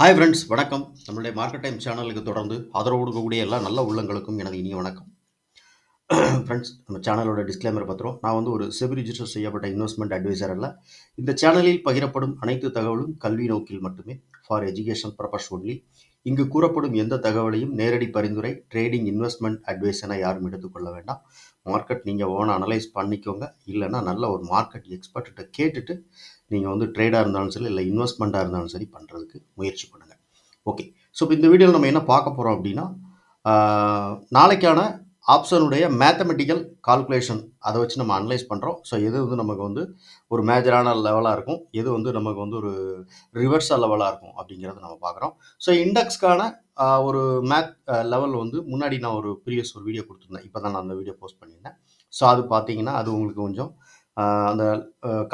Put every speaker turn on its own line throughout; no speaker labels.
Hi friends வணக்கம். நம்மளுடைய market time சேனலுக்கு தொடர்ந்து ஆதரவு கொடுக்கக்கூடிய எல்லா நல்ல உள்ளங்களுக்கும் எனது இனிய வணக்கம். ஃப்ரெண்ட்ஸ் நம்ம சேனலோட டிஸ்க்ளைமர் பத்திரம் நான் வந்து ஒரு செபி ரிஜிஸ்டர் செய்யப்பட்ட இன்வெஸ்ட்மெண்ட் அட்வைசர் அல்ல. இந்த சேனலில் பகிரப்படும் அனைத்து தகவலும் கல்வி நோக்கில் மட்டுமே. ஃபார் எஜுகேஷன் பர்பஸ் ஒன்லி இங்கு கூறப்படும் எந்த தகவலையும் நேரடி பரிந்துரை ட்ரேடிங் இன்வெஸ்ட்மெண்ட் அட்வைஸ் என யாரும் எடுத்துக்கொள்ள வேண்டாம். மார்க்கெட் நீங்கள் ஓன அனலைஸ் பண்ணிக்கோங்க. இல்லைன்னா நல்ல ஒரு மார்க்கெட் எக்ஸ்பர்ட்ட கேட்டுட்டு நீங்கள் வந்து ட்ரேடாக இருந்தாலும் சரி இல்லை இன்வெஸ்ட்மெண்ட்டாக இருந்தாலும் சரி பண்ணுறதுக்கு முயற்சி பண்ணுங்கள் ஓகே ஸோ இப்போ இந்த வீடியோவில் நம்ம என்ன பார்க்க போகிறோம் அப்படின்னா நாளைக்கான ஆப்ஷனுடைய மேத்தமெட்டிக்கல் கால்குலேஷன் அதை வச்சு நம்ம அனலைஸ் பண்ணுறோம் ஸோ எது வந்து நமக்கு வந்து ஒரு மேஜரான லெவலாக இருக்கும்? எது வந்து நமக்கு வந்து ஒரு ரிவர்ஸாக லெவலாக இருக்கும்? அப்படிங்கிறத நம்ம பார்க்குறோம். ஸோ இண்டெக்ஸ்க்கான ஒரு மேத் லெவல் வந்து முன்னாடி நான் ஒரு ப்ரீவியஸ் ஒரு வீடியோ கொடுத்துருந்தேன். இப்போ தான் நான் அந்த வீடியோ போஸ்ட் பண்ணியிருந்தேன். ஸோ அது பார்த்தீங்கன்னா அது உங்களுக்கு கொஞ்சம் அந்த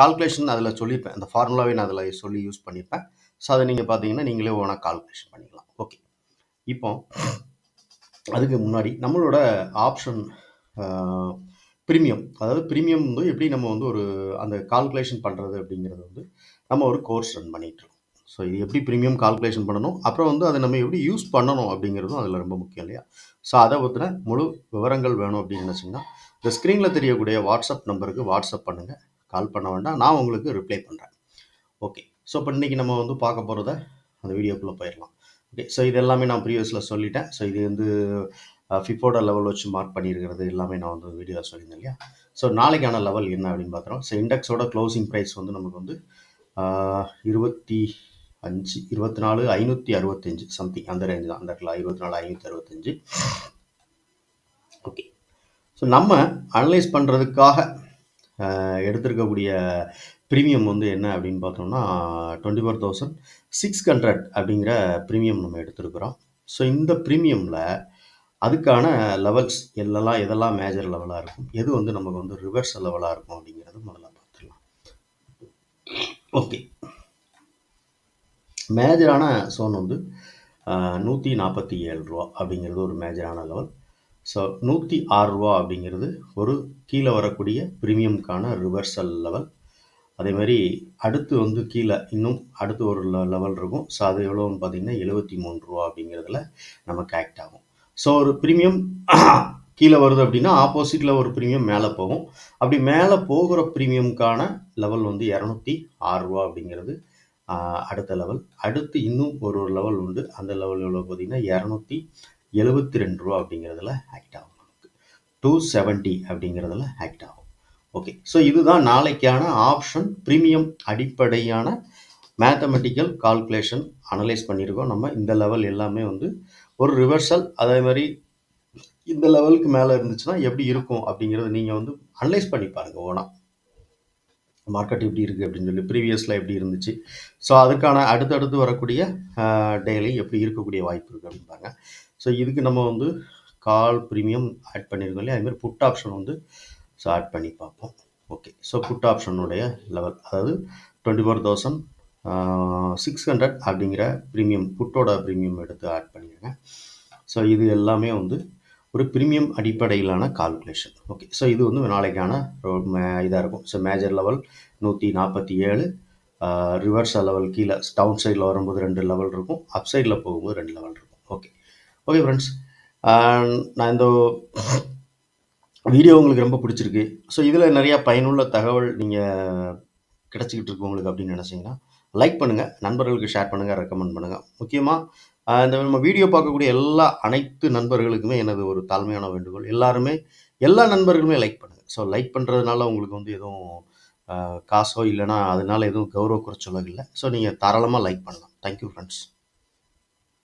கால்குலேஷன் அதில் சொல்லியிருப்பேன். அந்த ஃபார்முலாவே நான் அதில் சொல்லி யூஸ் பண்ணியிருப்பேன். ஸோ அதை நீங்கள் பார்த்தீங்கன்னா நீங்களே ஓனாக கால்குலேஷன் பண்ணிக்கலாம். ஓகே இப்போ அதுக்கு முன்னாடி நம்மளோட ஆப்ஷன் ப்ரீமியம் அதாவது ப்ரீமியம் வந்து எப்படி நம்ம வந்து ஒரு அந்த கால்குலேஷன் பண்ணுறது அப்படிங்கிறது வந்து நம்ம ஒரு கோர்ஸ் ரன் பண்ணிகிட்ருக்கோம் ஸோ இது எப்படி ப்ரீமியம் கால்குலேஷன் பண்ணணும்? அப்புறம் வந்து அதை நம்ம எப்படி யூஸ் பண்ணணும் அப்படிங்கிறதும் அதில் ரொம்ப முக்கியம் இல்லையா? ஸோ அதை பற்றின முழு விவரங்கள் வேணும் அப்படின்னு நினச்சிங்கன்னா இந்த ஸ்க்ரீனில் தெரியக்கூடிய வாட்ஸ்அப் நம்பருக்கு வாட்ஸ்அப் பண்ணுங்கள் கால் பண்ண வேண்டாம். நான் உங்களுக்கு ரிப்ளை பண்ணுறேன் ஓகே ஸோ இப்போ இன்றைக்கி நம்ம வந்து பார்க்க போகிறத அந்த வீடியோக்குள்ளே போயிடலாம். ஓகே ஸோ இது எல்லாமே நான் ப்ரீவியஸில் சொல்லிட்டேன். ஸோ இது வந்து ஃபிஃபோட லெவல் வச்சு மார்க் பண்ணியிருக்கிறது எல்லாமே நான் வந்து வீடியோவில் சொல்லியிருந்தேன் இல்லையா? ஸோ நாளைக்கான லெவல் என்ன அப்படின்னு பார்க்குறோம். ஸோ இண்டெக்ஸோட க்ளோசிங் ப்ரைஸ் வந்து நமக்கு வந்து இருபத்தி அஞ்சு இருபத்தி நாலு ஐநூற்றி அறுபத்தஞ்சு சம்திங் அந்த ரேஞ்ச் தான். அந்த இடத்துல இருபத்தி நாலு ஐநூற்றி அறுபத்தஞ்சு ஓகே ஸோ நம்ம அனலைஸ் பண்ணுறதுக்காக எடுத்திருக்கக்கூடிய ப்ரீமியம் வந்து என்ன அப்படின்னு பார்த்தோம்னா twenty four thousand six hundred அப்படிங்கிற ப்ரீமியம் நம்ம எடுத்துருக்குறோம். ஸோ இந்த ப்ரீமியமில் அதுக்கான லெவல்ஸ் எல்லாம் எதெல்லாம் மேஜர் லெவலாக இருக்கும்? எது வந்து நமக்கு வந்து ரிவர்ஸ் லெவலாக இருக்கும் அப்படிங்கிறது முதல்ல பார்த்துக்கலாம் ஓகே மேஜரான சோன் வந்து நூற்றி நாற்பத்தி ஏழு ரூபா அப்படிங்கிறது ஒரு மேஜரான லெவல் ஸோ நூற்றி ஆறு ரூபா அப்படிங்கிறது ஒரு கீழே வரக்கூடிய ப்ரீமியம்க்கான ரிவர்சல் லெவல் அதே மாதிரி அடுத்து வந்து கீழே இன்னும் அடுத்து ஒரு லெவல் இருக்கும். ஸோ அது எவ்வளோன்னு பார்த்தீங்கன்னா எழுபத்தி மூணு ரூபா அப்படிங்கிறதுல நமக்கு ஆக்ட் ஆகும். ஸோ ஒரு ப்ரீமியம் கீழே வருது அப்படின்னா ஆப்போசிட்டில் ஒரு ப்ரீமியம் மேலே போகும். அப்படி மேலே போகிற ப்ரீமியம்க்கான லெவல் வந்து இரநூத்தி ஆறு ரூபா அப்படிங்கிறது அடுத்த லெவல் அடுத்து இன்னும் ஒரு ஒரு லெவல் உண்டு. அந்த லெவல் எவ்வளோ பார்த்தீங்கன்னா இரநூத்தி எழுபத்தி ரெண்டு ரூபா அப்படிங்கிறதுல ஆக்ட் ஆகும். நமக்கு. டூ செவன்ட்டி அப்படிங்கிறதுல ஆக்ட் ஆகும். ஓகே ஸோ இதுதான் நாளைக்கான ஆப்ஷன் ப்ரீமியம் அடிப்படையான மேத்தமெட்டிக்கல் கால்குலேஷன் அனலைஸ் பண்ணியிருக்கோம். நம்ம இந்த லெவல் எல்லாமே வந்து ஒரு ரிவர்சல் அதே மாதிரி இந்த லெவலுக்கு மேலே இருந்துச்சுன்னா எப்படி இருக்கும் அப்படிங்கிறத நீங்கள் வந்து அனலைஸ் பண்ணி பாருங்கள் ஓனா. மார்க்கெட் எப்படி இருக்குது அப்படின்னு சொல்லி ப்ரீவியஸில் எப்படி இருந்துச்சு. ஸோ அதுக்கான அடுத்தடுத்து வரக்கூடிய டெய்லி எப்படி இருக்கக்கூடிய வாய்ப்பு இருக்குது அப்படின்பாங்க ஸோ இதுக்கு நம்ம வந்து கால் ப்ரீமியம் ஆட் பண்ணியிருக்கோம் இல்லையா? அதுமாதிரி புட் ஆப்ஷன் வந்து ஸோ ஆட் பண்ணி பார்ப்போம். ஓகே ஸோ புட் ஆப்ஷனுடைய லெவல் அதாவது twenty four thousand six hundred அப்படிங்கிற ப்ரீமியம் புட்டோட ப்ரீமியம் எடுத்து ஆட் பண்ணிடுங்க. ஸோ இது எல்லாமே வந்து ஒரு ப்ரீமியம் அடிப்படையிலான கால்குலேஷன் ஓகே ஸோ இது வந்து நாளைக்கான இதாக இருக்கும். ஸோ மேஜர் லெவல் நூற்றி நாற்பத்தி ஏழு ரிவர்ஸ் லெவல் கீழே டவுன் சைடில் வரும்போது ரெண்டு லெவல் இருக்கும். அப் சைடில் போகும்போது ரெண்டு லெவல் இருக்கும். ஓகே ஓகே ஃப்ரெண்ட்ஸ் நான் இந்த வீடியோ உங்களுக்கு ரொம்ப பிடிச்சிருக்கு. ஸோ இதில் நிறையா பயனுள்ள தகவல் நீங்கள் கிடச்சிக்கிட்டு இருக்கு உங்களுக்கு அப்படின்னு நினச்சிங்கன்னா லைக் பண்ணுங்கள் நண்பர்களுக்கு ஷேர் பண்ணுங்கள் ரெக்கமெண்ட் பண்ணுங்கள் முக்கியமாக இந்த நம்ம வீடியோ பார்க்கக்கூடிய எல்லா அனைத்து நண்பர்களுக்குமே எனது ஒரு தாழ்மையான வேண்டுகோள். எல்லாருமே எல்லா நண்பர்களுமே லைக் பண்ணுங்கள் ஸோ லைக் பண்ணுறதுனால உங்களுக்கு வந்து எதுவும் காசோ இல்லைன்னா அதனால எதுவும் கௌரவ குறைச்சலோ இல்லை. ஸோ நீங்கள் தாராளமாக லைக் பண்ணலாம். Thank you friends